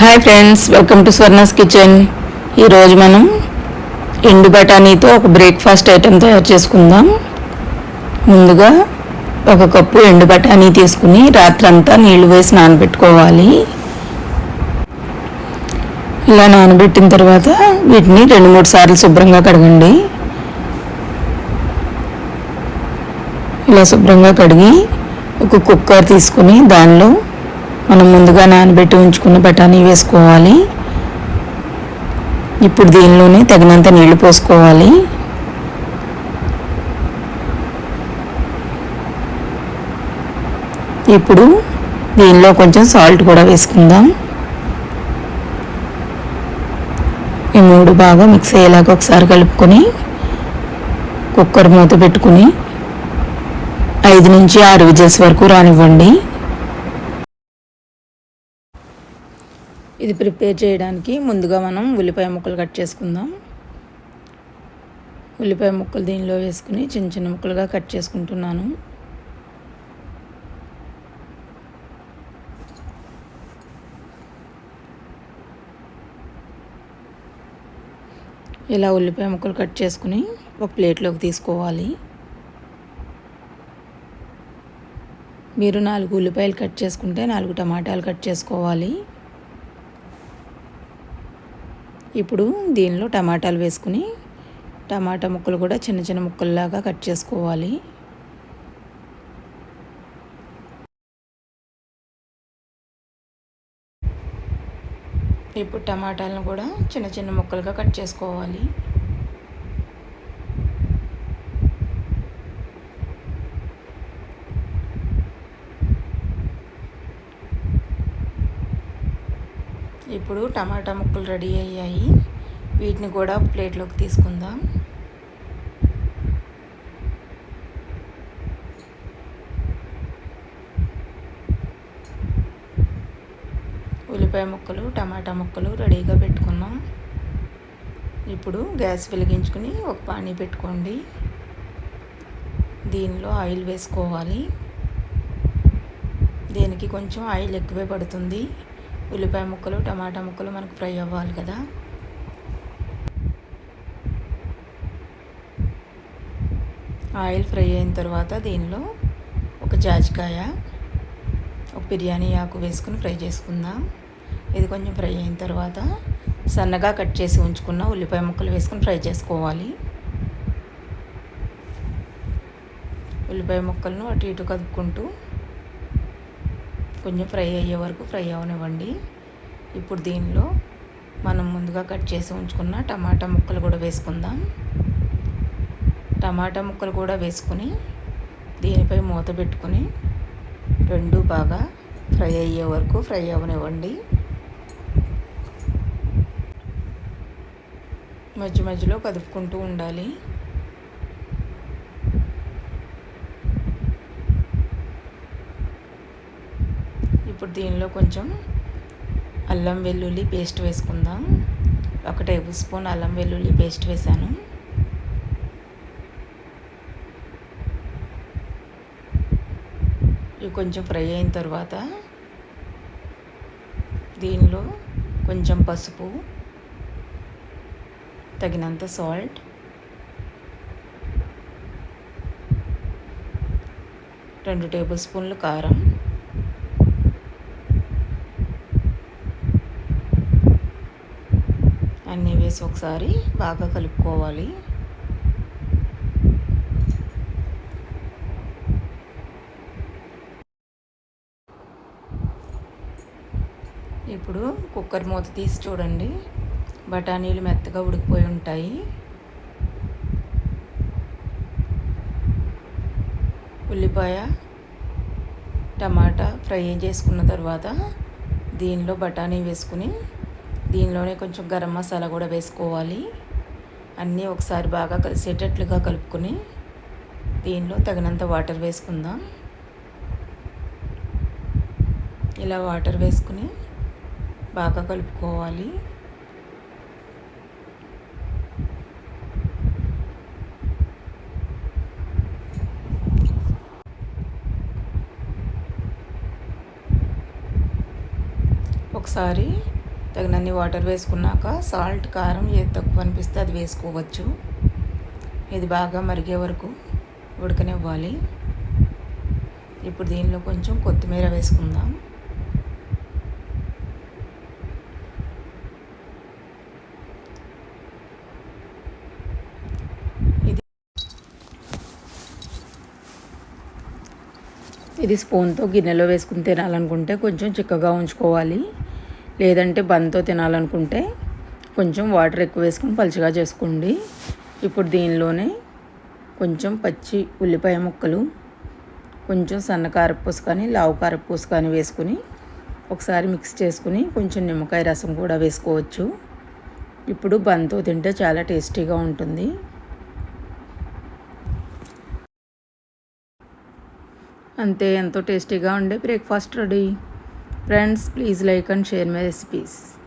Hi friends welcome to Swarna's kitchen ఈరోజు మనం ఎండు బఠానీతో ఒక బ్రేక్ఫాస్ట్ ఐటెం తయారు చేసుకుందాం. ముందుగా ఒక కప్పు ఎండు బఠానీ తీసుకుని రాత్రంతా నీళ్ళు వేసి నానబెట్టుకోవాలి. ఇలా నానబెట్టిన తర్వాత వీటిని రెండు మూడు సార్లు శుభ్రంగా కడగండి. ఇలా శుభ్రంగా కడిగి ఒక కుక్కర్ తీసుకుని దానిలో మనం ముందుగా నానబెట్టి ఉంచుకున్న బఠానీ వేసుకోవాలి. ఇప్పుడు దీనిలోనే తగినంత నీళ్ళు పోసుకోవాలి. ఇప్పుడు దీనిలో కొంచెం సాల్ట్ కూడా వేసుకుందాం. ఈ మూడు బాగా మిక్స్ అయ్యేలాగా ఒకసారి కలుపుకొని కుక్కర్ మూత పెట్టుకుని ఐదు నుంచి ఆరు విజిల్స్ వరకు రానివ్వండి. ఇది ప్రిపేర్ చేయడానికి ముందుగా మనం ఉల్లిపాయ ముక్కలు కట్ చేసుకుందాం. ఉల్లిపాయ ముక్కలు దీనిలో వేసుకుని చిన్న చిన్న ముక్కలుగా కట్ చేసుకుంటున్నాను. ఇలా ఉల్లిపాయ ముక్కలు కట్ చేసుకుని ఒక ప్లేట్లోకి తీసుకోవాలి. మీరు నాలుగు ఉల్లిపాయలు కట్ చేసుకుంటే నాలుగు టమాటాలు కట్ చేసుకోవాలి. ఇప్పుడు దీనిలో టమాటాలు వేసుకుని టమాటా ముక్కలు కూడా చిన్న చిన్న ముక్కల్లాగా కట్ చేసుకోవాలి. ఇప్పుడు టమాటాలను కూడా చిన్న చిన్న ముక్కలుగా కట్ చేసుకోవాలి. ఇప్పుడు టమాటా ముక్కలు రెడీ అయ్యాయి. వీటిని కూడా ప్లేట్లోకి తీసుకుందాం. ఉల్లిపాయ ముక్కలు టమాటా ముక్కలు రెడీగా పెట్టుకున్నాం. ఇప్పుడు గ్యాస్ వెలిగించుకుని ఒక పానీ పెట్టుకోండి. దీనిలో ఆయిల్ వేసుకోవాలి. దీనికి కొంచెం ఆయిల్ ఎక్కువే పడుతుంది. ఉల్లిపాయ ముక్కలు టమాటా ముక్కలు మనకు ఫ్రై అవ్వాలి కదా. ఆయిల్ ఫ్రై అయిన తర్వాత దీనిలో ఒక జాజికాయ ఒక బిర్యానీ ఆకు వేసుకుని ఫ్రై చేసుకుందాం. ఇది కొంచెం ఫ్రై అయిన తర్వాత సన్నగా కట్ చేసి ఉంచుకున్న ఉల్లిపాయ ముక్కలు వేసుకుని ఫ్రై చేసుకోవాలి. ఉల్లిపాయ ముక్కలను అటు ఇటు కదుపుకుంటూ కొంచెం ఫ్రై అయ్యే వరకు ఫ్రై అవనివ్వండి. ఇప్పుడు దీనిలో మనం ముందుగా కట్ చేసి ఉంచుకున్న టమాటా ముక్కలు కూడా వేసుకుందాం. టమాటా ముక్కలు కూడా వేసుకుని దీనిపై మూత పెట్టుకుని రెండు బాగా ఫ్రై అయ్యే వరకు ఫ్రై అవనివ్వండి. మధ్య మధ్యలో కదుపుకుంటూ ఉండాలి. ఇప్పుడు దీనిలో కొంచెం అల్లం వెల్లుల్లి పేస్ట్ వేసుకుందాం. ఒక టేబుల్ స్పూన్ అల్లం వెల్లుల్లి పేస్ట్ వేసాను. ఇవి కొంచెం ఫ్రై అయిన తర్వాత దీనిలో కొంచెం పసుపు తగినంత సాల్ట్ రెండు టేబుల్ స్పూన్లు కారం. అన్నీ వేసి ఒకసారి బాగా కలుపుకోవాలి. ఇప్పుడు కుక్కర్ మూత తీసి చూడండి. బఠానీలు మెత్తగా ఉడికిపోయి ఉంటాయి. ఉల్లిపాయ టమాటా ఫ్రై చేసుకున్న తర్వాత దీనిలో బఠానీ వేసుకుని దీనిలోనే కొంచెం గరం మసాలా కూడా వేసుకోవాలి. అన్నీ ఒకసారి బాగా కలిసేటట్లుగా కలుపుకొని దీనిలో తగినంత వాటర్ వేసుకుందాం. ఇలా వాటర్ వేసుకుని బాగా కలుపుకోవాలి. ఒకసారి తగినన్ని వాటర్ వేసుకున్నాక సాల్ట్ కారం ఏది తక్కువ అనిపిస్తే అది వేసుకోవచ్చు. ఇది బాగా మరిగే వరకు ఉడకనివ్వాలి. ఇప్పుడు దీనిలో కొంచెం కొత్తిమీర వేసుకుందాం. ఇది ఇది స్పూన్తో గిన్నెలో వేసుకుని తినాలనుకుంటే కొంచెం చిక్కగా ఉంచుకోవాలి. లేదంటే బంతో తినాలనుకుంటే కొంచెం వాటర్ ఎక్కువ వేసుకుని పలుచగా చేసుకోండి. ఇప్పుడు దీనిలోనే కొంచెం పచ్చి ఉల్లిపాయ ముక్కలు కొంచెం సన్న కారపూస కానీ లావు కారపూస కానీ వేసుకుని ఒకసారి మిక్స్ చేసుకుని కొంచెం నిమ్మకాయ రసం కూడా వేసుకోవచ్చు. ఇప్పుడు బంతో తింటే చాలా టేస్టీగా ఉంటుంది. అంతే ఎంతో టేస్టీగా ఉండే breakfast ready. Friends, please like and share my recipes.